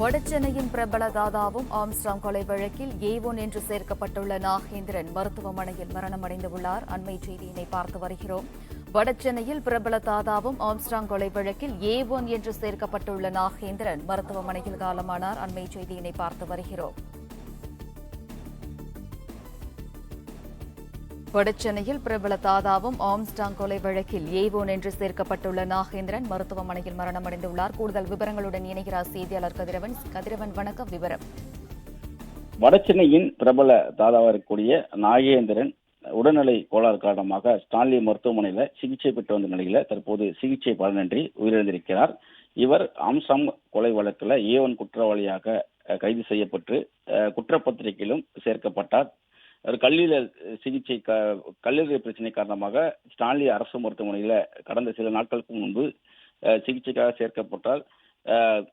வடசென்னையின் பிரபல தாதாவும் ஆம்ஸ்டாங் கொலை வழக்கில் ஏ ஒன் என்று சேர்க்கப்பட்டுள்ள நாகேந்திரன் மருத்துவமனையில் மரணமடைந்துள்ளார். அண்மை செய்தியினை பார்த்து வருகிறோம். வடசென்னையில் பிரபல தாதாவும் ஆம்ஸ்டாங் கொலை வழக்கில் ஏ ஒன் என்று சேர்க்கப்பட்டுள்ள நாகேந்திரன் மருத்துவமனையில் காலமானார். அண்மை செய்தியினை பார்த்து வருகிறோம். வடசென்னையில் பிரபல தாதாவும் ஆம்ஸ்டாங் கொலை வழக்கில் ஏவோன் என்று சேர்க்கப்பட்டுள்ள நாகேந்திரன் மருத்துவமனையில் மரணமடைந்துள்ளார். கூடுதல் விவரங்களுடன் இணைகிறார் செய்தியாளர் கதிரவன். கதிரவன் வணக்கம். விவரம். வடசென்னையின் பிரபல தாதாவாக இருக்கக்கூடிய நாகேந்திரன் உடல்நிலை கோளாறு காரணமாக ஸ்டான்லி மருத்துவமனையில சிகிச்சை பெற்று வந்த நிலையில தற்போது சிகிச்சை பலனின்றி உயிரிழந்திருக்கிறார். இவர் ஆம்சாங் கொலை வழக்கில் ஏ ஒன் குற்றவாளியாக கைது செய்யப்பட்டு குற்றப்பத்திரிகையிலும் சேர்க்கப்பட்டார். கல்லீரல் சிகிச்சை க கல்லீரல் பிரச்சனை காரணமாக ஸ்டான்லி அரசு மருத்துவமனையில் கடந்த சில நாட்களுக்கு முன்பு சிகிச்சைக்காக சேர்க்கப்பட்டார்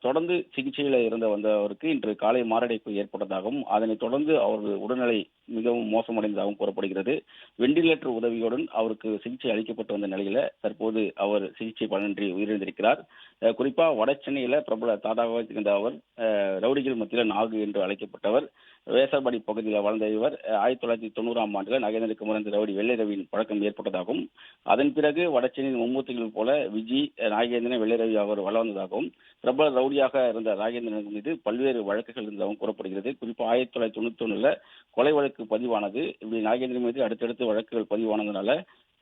தொடர்ந்து சிகிச்சையில் இருந்த வந்தவருக்கு இன்று காலை மாரடைப்பு ஏற்பட்டதாகவும் அதனைத் தொடர்ந்து அவரது உடல்நிலை மிகவும் மோசமடைந்ததாகவும் கூறப்படுகிறது. வெண்டிலேட்டர் உதவியுடன் அவருக்கு சிகிச்சை அளிக்கப்பட்டு வந்த நிலையில தற்போது அவர் சிகிச்சை பலனின்றி உயிரிழந்திருக்கிறார். குறிப்பாக குறிப்பா வட சென்னையில பிரபல தாதாவாக இருந்த அவர் ரவுடிகள் மத்தியில் நாகு என்று அழைக்கப்பட்டவர் வேசர்பாடி பகுதியில் வாழ்ந்த இவர் ஆயிரத்தி தொள்ளாயிரத்தி தொண்ணூறாம் ஆண்டுல நகேந்திர குமரன் ரவுடி வெள்ளை ரவியின் பழக்கம் ஏற்பட்டதாகவும் அதன் பிறகு வடசென்னையின் மும்மூர்த்திகள் போல விஜி நாகேந்திரன் வெள்ளை ரவி அவர் வளர்ந்ததாகவும் பிரபல ரவுடியாக இருந்த ராகேந்திரன் மீது பல்வேறு வழக்குகள் இருந்ததாகவும் கூறப்படுகிறது. குறிப்பாக ஆயிரத்தி தொள்ளாயிரத்தி தொண்ணூத்தி ஒண்ணுல கொலை வழக்கு பதிவானது இப்படி நாகேந்திரன் மீது அடுத்தடுத்து வழக்குகள் பதிவானதுனால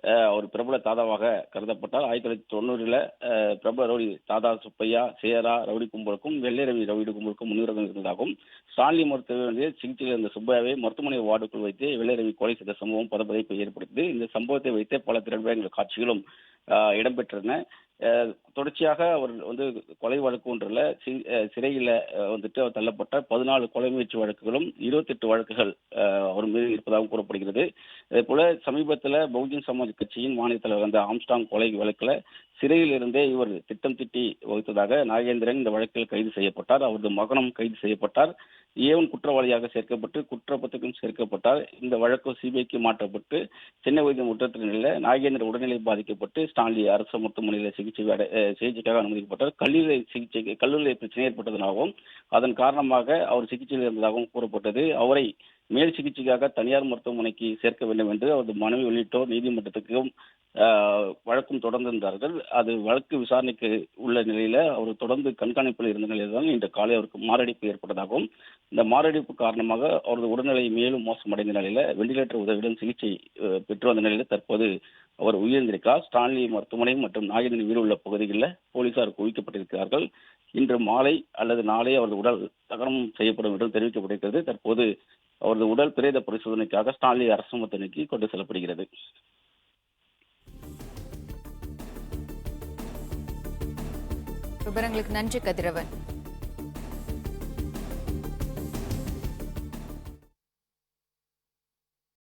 அஹ், அவர் பிரபல தாதாவாக கருதப்பட்டார். ஆயிரத்தி தொள்ளாயிரத்தி தொண்ணூறுல அஹ், பிரபல ரவுடி தாதா சுப்பையா சேரா ரவுடி கும்பலுக்கும் வெள்ளை ரவி ரவுடி கும்பலுக்கும் முன்னுரிமை இருந்ததாகவும் ஸ்டான்லி மருத்துவ சிகிச்சையில் இருந்த சுப்பையாவை மருத்துவமனை வார்டுக்குள் வைத்து வெள்ளை ரவி கொலை செய்த சம்பவம் பதப்பதைப்பை ஏற்படுத்தி இந்த சம்பவத்தை வைத்து பல திரைப்படங்கள் காட்சிகளும் இடம்பெற்றன. தொடர்ச்சியாக அவர் வந்து கொலை வழக்கு ஒன்றில் சி- வந்துட்டு அவர் தள்ளப்பட்ட பதினாலு கொலை முயற்சி வழக்குகளும் இருபத்தெட்டு வழக்குகள் அவர் மீது இருப்பதாகவும் கூறப்படுகிறது. அதே போல சமீபத்தில் பகுஜன் சமாஜ் கட்சியின் மாநில தலைவர் அந்த ஆம்ஸ்டாங் கொலை வழக்கில் சிறையில் இருந்தே இவர் திட்டம் திட்டி வகுத்ததாக நாகேந்திரன் இந்த வழக்கில் கைது செய்யப்பட்டார். அவரது மகனும் கைது செய்யப்பட்டார். ஏவன் குற்றவாளியாக சேர்க்கப்பட்டு குற்றப்பத்திரிகையும் சேர்க்கப்பட்டார். இந்த வழக்கு சிபிஐக்கு மாற்றப்பட்டு சென்னை வைத்தியம் குற்றத்தினில நாகேந்திர உடல்நிலை பாதிக்கப்பட்டு ஸ்டான்லி அரசு மருத்துவமனையில் சிகிச்சை சிகிச்சைக்காக அனுமதிக்கப்பட்டார். கல்லூரி சிகிச்சை கல்லூரி பிரச்சனை ஏற்பட்டதாகவும் அதன் காரணமாக அவர் சிகிச்சையில் இருந்ததாகவும் கூறப்பட்டது. அவரை மேல் சிகிச்சைக்காக தனியார் மருத்துவமனைக்கு சேர்க்க வேண்டும் என்று அவரது மனைவி உள்ளிட்டோர் நீதிமன்றத்துக்கும் வழக்கும் தொடர்ந்திருந்தார்கள். அது வழக்கு விசாரணைக்கு உள்ள நிலையில அவர் தொடர்ந்து கண்காணிப்பில் இருந்த நிலையில்தான் இன்று காலை அவருக்கு மாரடைப்பு ஏற்பட்டதாகவும் இந்த மாரடைப்பு காரணமாக அவரது உடல்நிலை மேலும் மோசமடைந்த நிலையில வெண்டிலேட்டர் உதவியுடன் சிகிச்சை பெற்று வந்த நிலையில தற்போது அவர் உயிர்ந்திருக்கார் ஸ்டான்லி மருத்துவமனை மற்றும் நாகேந்திரன் வீடு உள்ள பகுதிகளில் போலீசார் குவிக்கப்பட்டிருக்கிறார்கள். இன்று மாலை அல்லது நாளை அவரது உடல் தகனம் செய்யப்படும் என்று தெரிவிக்கப்பட்டிருக்கிறது. தற்போது அவரது உடல் பிரேத பரிசோதனைக்காக ஸ்டான்லி அரசு மருத்துவமனைக்கு கொண்டு செல்லப்படுகிறது. விவரங்களுக்கு நன்றி கதிரவன்.